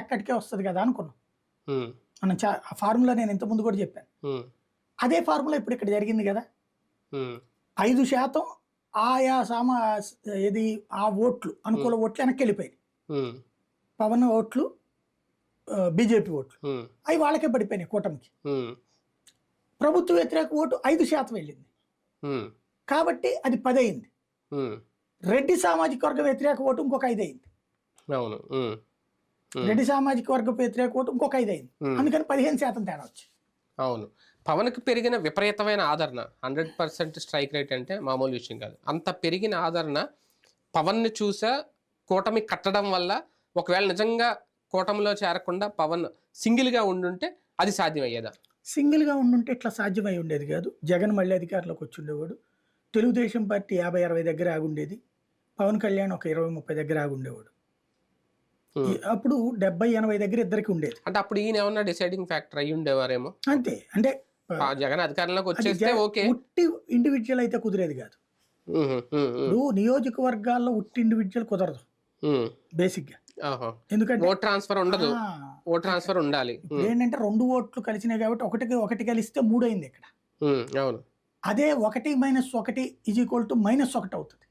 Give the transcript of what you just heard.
ఎక్కడికే వస్తుంది కదా అనుకున్నాం. మనం ఆ ఫార్ములా నేను ఇంత ముందు కూడా చెప్పాను. అదే ఫార్ములా ఇప్పుడు ఇక్కడ జరిగింది కదా. ఐదు శాతం ఆయా సామా ఏది ఆ ఓట్లు అనుకూల ఓట్లు వెనక్కి వెళ్ళిపోయాయి. పవన్ ఓట్లు బీజేపీ ఓట్లు. అవి వాళ్ళకే పడిపోయినాయి కూటమికి. ప్రభుత్వ వ్యతిరేక ఓటు ఐదు శాతం వెళ్ళింది. కాబట్టి అది పది అయింది రెడ్డి సామాజిక వర్గ వ్యతిరేక ఓటు ఇంకొక ఐదు అయింది అవును రెడ్డి సామాజిక వర్గ వ్యతిరేక ఓటు ఇంకొక ఐదు అయింది. అందుకని పదిహేను శాతం తేడా వచ్చి అవును. పవన్కి పెరిగిన విపరీతమైన ఆదరణ హండ్రెడ్ పర్సెంట్ స్ట్రైక్ రేట్ అంటే మామూలు విషయం కాదు. అంత పెరిగిన ఆదరణ పవన్ని చూసా కూటమి కట్టడం వల్ల ఒకవేళ నిజంగా కూటమిలో చేరకుండా పవన్ సింగిల్గా ఉండుంటే అది సాధ్యమయ్యేదా? సింగిల్గా ఉండుంటే ఇట్లా సాధ్యమై ఉండేది కాదు. జగన్ మళ్ళీ అధికారంలోకి వచ్చి ఉండేవాడు. తెలుగుదేశం పార్టీ యాభై అరవై దగ్గర ఆగుండేది. పవన్ కళ్యాణ్ ఒక ఇరవై ముప్పై దగ్గర ఆగుండేవాడు. అప్పుడు డెబ్బై ఎనభై దగ్గర ఇద్దరికి ఉండేది. అంటే అప్పుడు ఈయన ఏమన్నా డిసైడింగ్ ఫ్యాక్టర్ అయ్యి ఉండేవారేమో? అంతే. అంటే జగన్ అధికారంలోకి వచ్చేస్తే ఓకే. ఉట్టి ఇండివిజువల్ అయితే కుదిరేది కాదు. ఇప్పుడు నియోజకవర్గాల్లో ఉట్టి ఇండివిజువల్ కుదరదు. బేసిక్గా. ఎందుకంటే ఓట్ ట్రాన్స్ఫర్ ఉండదు. ఓట్ ట్రాన్స్ఫర్ ఉండాలి. ఏంటంటే రెండు ఓట్లు కలిసినాయి కాబట్టి ఒకటికి ఒకటి కలిస్తే మూడు అయింది ఇక్కడ అవును. అదే ఒకటి మైనస్ ఒకటి ఈజ్ ఈక్వల్ టు మైనస్ ఒకటి అవుతుంది.